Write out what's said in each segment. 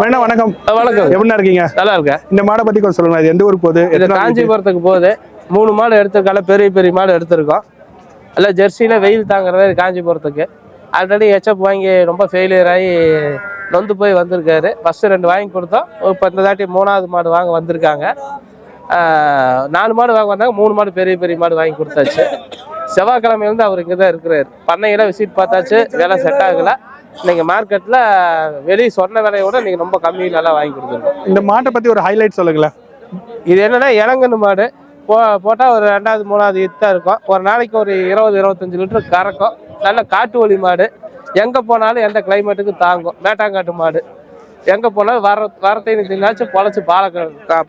வேணா வணக்கம். வணக்கம். எப்படிண்ணா இருக்கீங்க? நல்லா இருக்கேன். இந்த மாடை பத்தி கொஞ்சம் சொல்லுங்க. இது எந்த ஊருக்கு போகுது? இது? காஞ்சிபுரத்துக்கு போகுது. மூணு மாடு எடுத்திருக்கால பெரிய பெரிய மாடு எடுத்திருக்கோம். எல்லாம் ஜெர்சியில் வெயில் தாங்குற மாதிரி காஞ்சிபுரத்துக்கு. ஆல்ரெடி ஹெச்எப் வாங்கி ரொம்ப ஃபெயிலியர் ஆகி நொந்து போய் வந்திருக்காரு. ஃபஸ்ட்டு ரெண்டு வாங்கி கொடுத்தோம். இப்போ இந்த தாட்டி மூணாவது மாடு வாங்க வந்திருக்காங்க. நாலு மாடு வாங்க வந்தாங்க. மூணு மாடு பெரிய பெரிய மாடு வாங்கி கொடுத்தாச்சு. செவ்வாய்க்கிழமையிலேருந்து அவர் இங்கே தான் இருக்கிறாரு. பண்ணையில விசிட் பார்த்தாச்சு. வேலை செட் ஆகலை. இன்னைக்கு மார்க்கெட்டில் வெளியே சொன்ன விலையை விட நீங்கள் ரொம்ப கம்மி நல்லா வாங்கி கொடுத்துருக்கோம். இந்த மாட்டை பத்தி ஒரு ஹைலைட் சொல்லுங்களேன். இது என்னன்னா இளங்கன்னு மாடு. போ போட்டால் ஒரு ரெண்டாவது மூணாவது இத்தான் இருக்கும். ஒரு நாளைக்கு ஒரு இருபது இருபத்தஞ்சு லிட்டர் கறக்கும். நல்ல காட்டு வழி மாடு. எங்கே போனாலும் எந்த கிளைமேட்டுக்கும் தாங்கும். மேட்டாங்காட்டு மாடு. எங்கே போனாலும் வர வரத்தையும் தின்னாச்சும் பொழைச்சி பாலை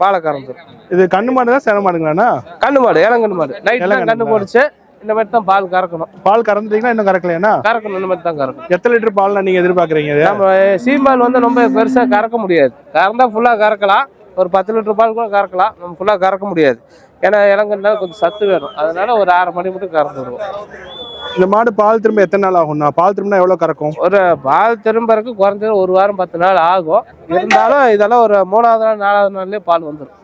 பாலை கறந்துடும் இது கண்ணு மாடு தான் சேன மாடுங்களாண்ணா? கண்ணு மாடு இளங்கன்னு மாடு. நைட் தான் இளங்கன்னு கண்ணு மாடு. இந்த மாதிரி தான் பால் கறக்கணும். பால் கறந்துட்டீங்கன்னா இன்னும் கறக்கலையாண்ணா? கறக்கணும் இந்த மாதிரி தான் கறக்கணும். எத்தனை லிட்டர் பால் நீங்க எதிர்பார்க்கறீங்க நம்ம சீம்பால் வந்து ரொம்ப பெருசாக கறக்க முடியாது. கறந்தா ஃபுல்லாக கறக்கலாம். ஒரு பத்து லிட்டர் பால் கூட கறக்கலாம். நம்ம ஃபுல்லாக கறக்க முடியாது. ஏன்னா இளங்கன்னா கொஞ்சம் சத்து வேணும். அதனால ஒரு ஆறு மணி மட்டும் கறந்து விடுவோம். இந்த மாடு பால் திரும்ப எத்தனை நாள் ஆகும்ண்ணா? பால் திரும்பினா எவ்வளவு கறக்கும்? ஒரு பால் திரும்பறதுக்கு குறைஞ்சது ஒரு வாரம் பத்து நாள் ஆகும். இருந்தாலும் இதெல்லாம் ஒரு மூணாவது நாள் நாலாவது நாள்லயே பால் வந்துடும்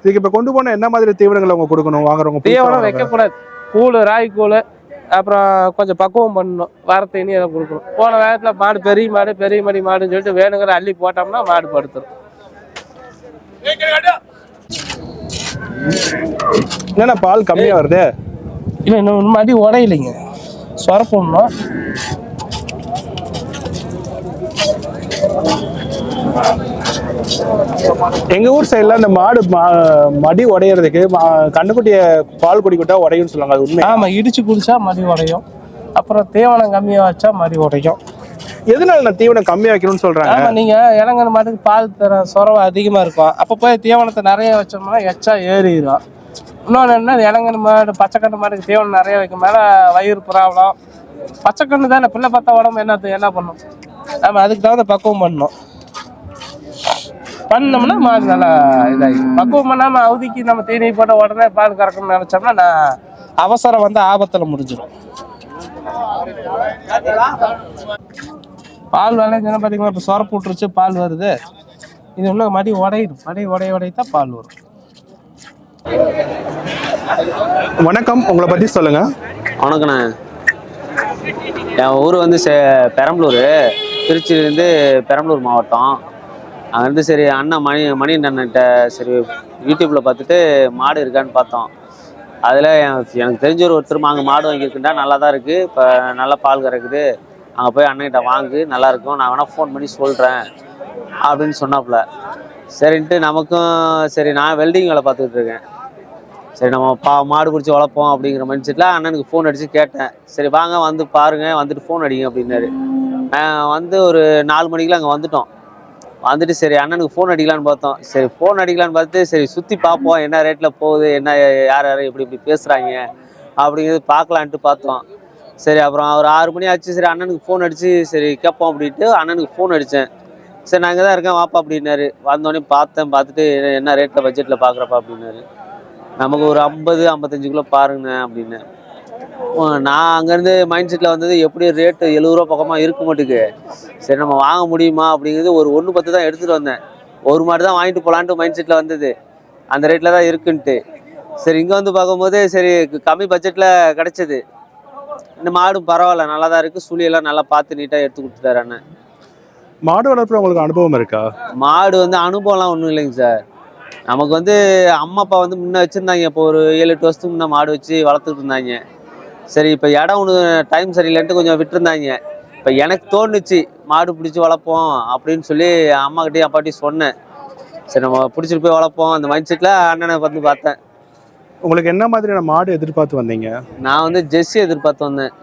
இதுக்கு இப்ப கொண்டு போனா என்ன மாதிரி தீவனங்களை அவங்க கொடுக்கணும்? வாங்குறவங்க தீவனம்? வைக்கக்கூடாது. கூழ் ராய் கூழ் அப்புறம் கொஞ்சம் பக்குவம் பண்ணணும். வாரத்தை இனி அதை கொடுக்கணும். போன வேகத்தில் மாடு பெரிய மாடு பெரிய மடி மாடுன்னு சொல்லிட்டு வேணுங்கிற அள்ளி போட்டோம்னா மாடு படுத்துரும். என்னண்ணா பால் கம்மியா வருது? இல்லை இன்னும் மடி உடையிலைங்க. சொரப்படணும் எங்க ஊர் சைடுல இந்த மாடு மடி உடையறதுக்கு கண்ணுக்குட்டிய பால் குடி விட்டா உடையும்னு சொல்லுவாங்க அது உண்மை ஆமாம் இடிச்சு குடிச்சா மடி உடையும். அப்புறம் தீவனம் கம்மியாக வச்சா மடி உடையும். எதனால நான் தீவனம் கம்மியா வைக்கணும்னு சொல்றாங்க? ஆமா நீங்க இளங்கன மாட்டுக்கு பால் தர சொரவை அதிகமா இருக்கும். அப்ப போய் தீவனத்தை நிறைய வச்சோம்னா எச்சா ஏறிடும் இன்னொன்று என்ன இளங்கன மாடு பச்சைக்கண்ணு மாட்டுக்கு தீவனம் நிறைய வைக்கும். மேல வயிறு ப்ராப்ளம் பச்சைக்கண்ணு தானே பிள்ளை பார்த்தா உடம்பு என்ன என்ன பண்ணும்? ஆமா அதுக்கு தகுந்த பக்குவம் பண்ணணும். பண்ணோம்னா மாடு நல்லா இதாகி. பக்குவம் பண்ணாம அவதிக்கு நம்ம தீனி போட்ட உடனே பால் கறக்கணும்னு நினைச்சோம்னா நான் அவசரம் வந்து ஆபத்துல முடிஞ்சிடும் பால் விளைஞ்சுன்னா பார்த்தீங்கன்னா இப்போ சொரப்பு விட்டுருச்சு பால் வருது. இது இன்னும் மடி உடையிடும் மடி உடைய உடையத்தான் பால் வரும். வணக்கம். உங்களை பத்தி சொல்லுங்க. வணக்கண்ணே. என் ஊர் வந்து செ பெரம்பலூர். திருச்சியிலேருந்து பெரம்பலூர் மாவட்டம். அங்கேருந்து சரி அண்ணன் மணி மணி அண்ணன்ட்ட சரி யூடியூப்பில் பார்த்துட்டு மாடு இருக்கான்னு பார்த்தோம். அதில் எனக்கு தெரிஞ்ச ஒரு ஒருத்தர் அங்கே மாடு வாங்கியிருக்குண்டா நல்லா தான் இருக்குது இப்போ நல்லா பால் கறக்குது. அங்கே போய் அண்ணன்கிட்ட வாங்கு நல்லா இருக்கும். நான் வேணால் ஃபோன் பண்ணி சொல்கிறேன் அப்படின்னு சொன்னாப்புல. சரின்ட்டு நமக்கும் சரி நான் வெல்டிங் வேலை பார்த்துக்கிட்டு இருக்கேன். சரி நம்ம பா மாடு பிடிச்சி வளர்ப்போம் அப்படிங்கிற மைண்ட் செட்டில் அண்ணனுக்கு ஃபோன் அடித்து கேட்டேன். சரி வாங்க வந்து பாருங்கள் வந்துட்டு ஃபோன் அடிங்க அப்படின்னாரு. நான் வந்து ஒரு நாலு மணிக்கெலாம் அங்கே வந்துட்டோம். வந்துட்டு சரி அண்ணனுக்கு ஃபோன் அடிக்கலான்னு பார்த்தோம். சரி ஃபோன் அடிக்கலான்னு பார்த்து சரி சுற்றி பார்ப்போம் என்ன ரேட்டில் போகுது என்ன யார் யார் இப்படி இப்படி பேசுகிறாங்க அப்படிங்கிறது பார்க்கலான்ட்டு பார்த்தோம். சரி அப்புறம் ஒரு ஆறு மணி ஆச்சு சரி அண்ணனுக்கு ஃபோன் அடித்து சரி கேட்போம் அப்படின்ட்டு அண்ணனுக்கு ஃபோன் அடித்தேன் சரி நாங்கள் தான் இருக்கேன் வாப்பா அப்படின்னாரு. வந்தோடனே பார்த்தேன் பார்த்துட்டு என்ன ரேட்டில் பட்ஜெட்டில் பார்க்குறப்பா அப்படின்னாரு. நமக்கு ஒரு ஐம்பது ஐம்பத்தஞ்சுக்குள்ளே பாருங்கண்ணே அப்படின்னு. நான் அங்கேருந்து மைண்ட் செட்டில் வந்தது எப்படி ரேட்டு எழுபது ரூபா பக்கமாக இருக்க மாட்டுக்கு. சரி நம்ம வாங்க முடியுமா அப்படிங்கிறது ஒரு ஒன்று பத்து தான் எடுத்துகிட்டு வந்தேன். ஒரு மாடு தான் வாங்கிட்டு போகலான்ட்டு மைண்ட் செட்டில் வந்தது. அந்த ரேட்டில் தான் இருக்குன்ட்டு. சரி இங்கே வந்து பார்க்கும்போது சரி கம்மி பட்ஜெட்டில் கிடச்சிது. இந்த மாடும் பரவாயில்ல நல்லா தான் இருக்குது சுழியெல்லாம் நல்லா பார்த்து நீட்டாக எடுத்து கொடுத்துட்டாரு அண்ணன். மாடு வளர்ப்புல உங்களுக்கு அனுபவம் இருக்கா? மாடு வந்து அனுபவம்லாம் ஒன்றும் இல்லைங்க சார். நமக்கு வந்து அம்மா அப்பா வந்து முன்ன வச்சுருந்தாங்க. இப்போ ஒரு ஏழு எட்டு வருஷத்துக்கு முன்னே மாடு வச்சு வளர்த்துட்டு இருந்தாங்க. சரி இப்போ இடம் ஒன்று டைம் சரியில்லைன்ட்டு கொஞ்சம் விட்டுருந்தாங்க. இப்போ எனக்கு தோணுச்சு மாடு பிடிச்சி வளர்ப்போம் அப்படின்னு சொல்லி அம்மாக்கிட்டையும் அப்பாட்டையும் சொன்னேன். சரி நம்ம பிடிச்சிட்டு போய் வளர்ப்போம். அந்த மைண்ட் செட்டில் அண்ணனை வந்து பார்த்தேன். உங்களுக்கு என்ன மாதிரியான மாடு எதிர்பார்த்து வந்தீங்க? நான் வந்து ஜெர்சி எதிர்பார்த்து வந்தேன்.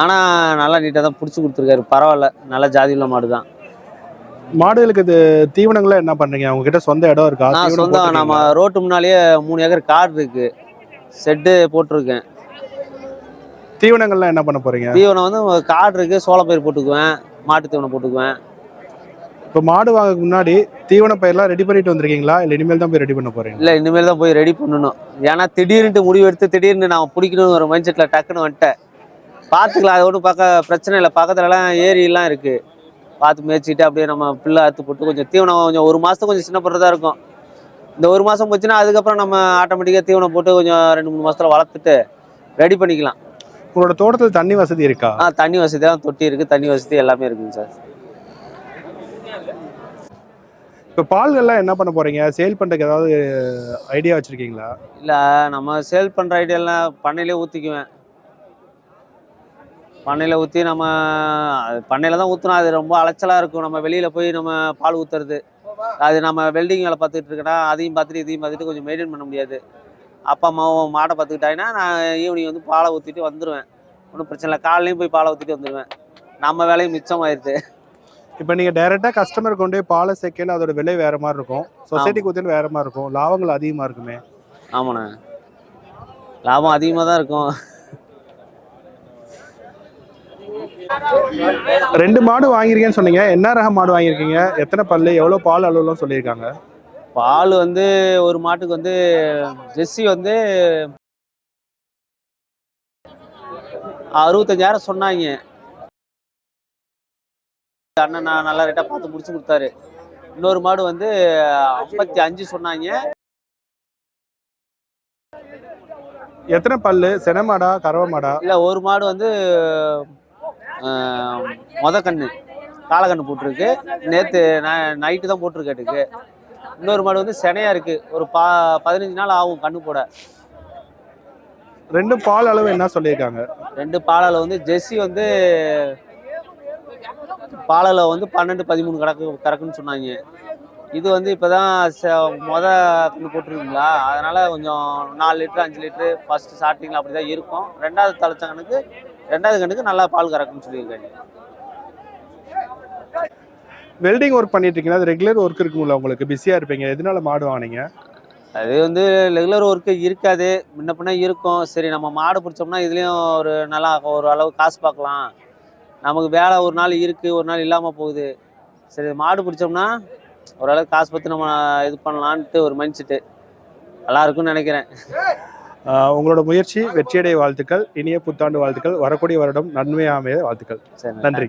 ஆனால் நல்லா நீட்டாக தான் பிடிச்சி கொடுத்துருக்காரு. பரவாயில்ல நல்ல ஜாதி உள்ள மாடு தான் மாடுகளுக்கு இது தீவனங்களை என்ன பண்றீங்க? அவங்க கிட்ட சொந்த இடம் இருக்கா? சொந்தம் நம்ம? ரோட்டு முன்னாலேயே மூணு ஏக்கர் காடு இருக்கு. செட்டு போட்டிருக்கேன். தீவனங்கள்லாம் என்ன பண்ண போறீங்க? தீவனம் வந்து காடு இருக்கு சோளப்பயிர் போட்டுக்குவேன் மாட்டு தீவனம் போட்டுக்குவேன். இப்போ மாடு வாங்க முன்னாடி தீவன பயிரெல்லாம் ரெடி பண்ணிட்டு வந்திருக்கீங்களா? இல்லை இனிமேல் தான் போய் ரெடி பண்ண போறீங்க இல்லை இனிமேல் தான் போய் ரெடி பண்ணணும். ஏன்னா திடீர்னுட்டு முடிவு எடுத்து திடீர்னு நான் பிடிக்கணும்னு ஒரு மைண்ட் செட்டில் டக்குன்னு வந்துட்டேன். பார்த்துக்கலாம் அது ஒன்றும் பார்க்க பிரச்சனை இல்லை. பக்கத்துலலாம் ஏரியெல்லாம் இருக்குது பார்த்து மேய்ச்சிட்டு அப்படியே நம்ம பிள்ளை அறுத்து போட்டு கொஞ்சம் தீவனம் கொஞ்சம் ஒரு மாதத்துக்கு கொஞ்சம் சின்ன தான் இருக்கும். இந்த ஒரு மாதம் போச்சுன்னா அதுக்கப்புறம் நம்ம ஆட்டோமேட்டிக்காக தீவனம் போட்டு கொஞ்சம் ரெண்டு மூணு மாதத்துல வளர்த்துட்டு ரெடி பண்ணிக்கலாம். உங்களோட தோட்டத்தில் தண்ணி வசதி இருக்கா? ஆ தண்ணி வசதி தான் தொட்டி இருக்குது தண்ணி வசதி எல்லாமே இருக்குங்க சார். இப்போ பால்கள்லாம் என்ன பண்ண போறீங்க? சேல் பண்றதுக்கு ஏதாவது ஐடியா வச்சிருக்கீங்களா? இல்லை நம்ம சேல் பண்ணுற ஐடியாலாம் பண்ணையிலே ஊற்றிக்குவேன் பண்ணையில் ஊற்றி நம்ம பண்ணையில் தான் ஊற்றணும் அது ரொம்ப அலைச்சலாக இருக்கும். நம்ம வெளியில் போய் நம்ம பால் ஊற்றுறது அது நம்ம வெல்டிங் வேலை பார்த்துட்டு இருக்கேன்னா அதையும் பார்த்துட்டு இதையும் பார்த்துட்டு கொஞ்சம் மெயின்டைன் பண்ண முடியாது. அப்பா அம்மாவும் மாடை பார்த்துக்கிட்டாங்கன்னா நான் ஈவினிங் வந்து பாலை ஊற்றிட்டு வந்துடுவேன் ஒன்றும் பிரச்சனை இல்லை. காலையிலையும் போய் பாலை ஊற்றிட்டு வந்துடுவேன் நம்ம வேலையும் மிச்சமாயிருது. இப்போ நீங்க டைரக்டா கஸ்டமர் கொண்டு போய் பாலை சேர்க்கையில அதோட விலை வேற மாதிரி இருக்கும். சொசைட்டிக்கு ஊற்றில வேற மாதிரி இருக்கும். லாபங்கள் அதிகமா இருக்குமே. ஆமாண்ணே. லாபம் அதிகமாக தான் இருக்கும். ரெண்டு மாடு வாங்கியிருக்கேன்னு சொன்னீங்க. என்ன ரக மாடு வாங்கியிருக்கீங்க? எத்தனை பல்லு? எவ்வளவு பால் அளவுலாம் சொல்லியிருக்காங்க? பால் வந்து ஒரு மாட்டுக்கு வந்து ஜெர்சி வந்து அறுபத்தஞ்சாயிரம் சொன்னாங்க. அண்ணன் நான் நல்லா ரேட்டாக பார்த்து முடிச்சு கொடுத்தாரு. இன்னொரு மாடு வந்து ஐம்பத்தி அஞ்சு சொன்னாங்க. எத்தனை பல்லு? சென மாடா? கறவை மாடா? இல்லை ஒரு மாடு வந்து மொத கண்ணு காலக்கண்ணு போட்டிருக்கு. நேற்று நைட்டு தான் போட்டிருக்கேட்டுக்கு இன்னொரு மாடு வந்து செனையா இருக்கு. ஒரு பா பதினஞ்சு நாள் ஆகும் கண்ணு போட. ரெண்டு பால் அளவு என்ன சொல்லியிருக்காங்க? ரெண்டு பாலால வந்து ஜெர்சி வந்து பாலால வந்து பன்னெண்டு பதிமூணு கறக்கு கறக்குன்னு சொன்னாங்க. இது வந்து இப்போதான் மொத கண்ணு போட்டிருக்கீங்களா? அதனால கொஞ்சம் நாலு லிட்டர் அஞ்சு லிட்டரு ஃபர்ஸ்ட் ஸ்டார்டிங்கில் அப்படி தான் இருக்கும். ரெண்டாவது தலைச்ச கண்ணுக்கு ரெண்டாவது கண்ணுக்கு நல்லா பால் கறக்குன்னு சொல்லியிருக்காங்க. வெல்டிங் ஒர்க் பண்ணிட்டு இருக்கீங்க அது ரெகுலர் ஒர்க் இருக்குங்களா உங்களுக்கு? பிஸியா இருப்பீங்க. எதனால மாடு வாங்கினீங்க? அது வந்து ரெகுலர் ஒர்க்கு இருக்காது. முன்ன பின்ன இருக்கும். சரி நம்ம மாடு பிடிச்சோம்னா இதுலேயும் ஒரு நல்லா ஒரு அளவு காசு பார்க்கலாம். நமக்கு வேலை ஒரு நாள் இருக்குது ஒரு நாள் இல்லாமல் போகுது. சரி மாடு பிடிச்சோம்னா ஓரளவுக்கு காசு பற்றி நம்ம இது பண்ணலான்ட்டு ஒரு மைண்ட் செட்டு நல்லா இருக்கும்னு நினைக்கிறேன். உங்களோட முயற்சி வெற்றியடைய வாழ்த்துக்கள் இனிய புத்தாண்டு வாழ்த்துக்கள் வரக்கூடிய வருடம் நன்மையாமைய வாழ்த்துக்கள். நன்றி.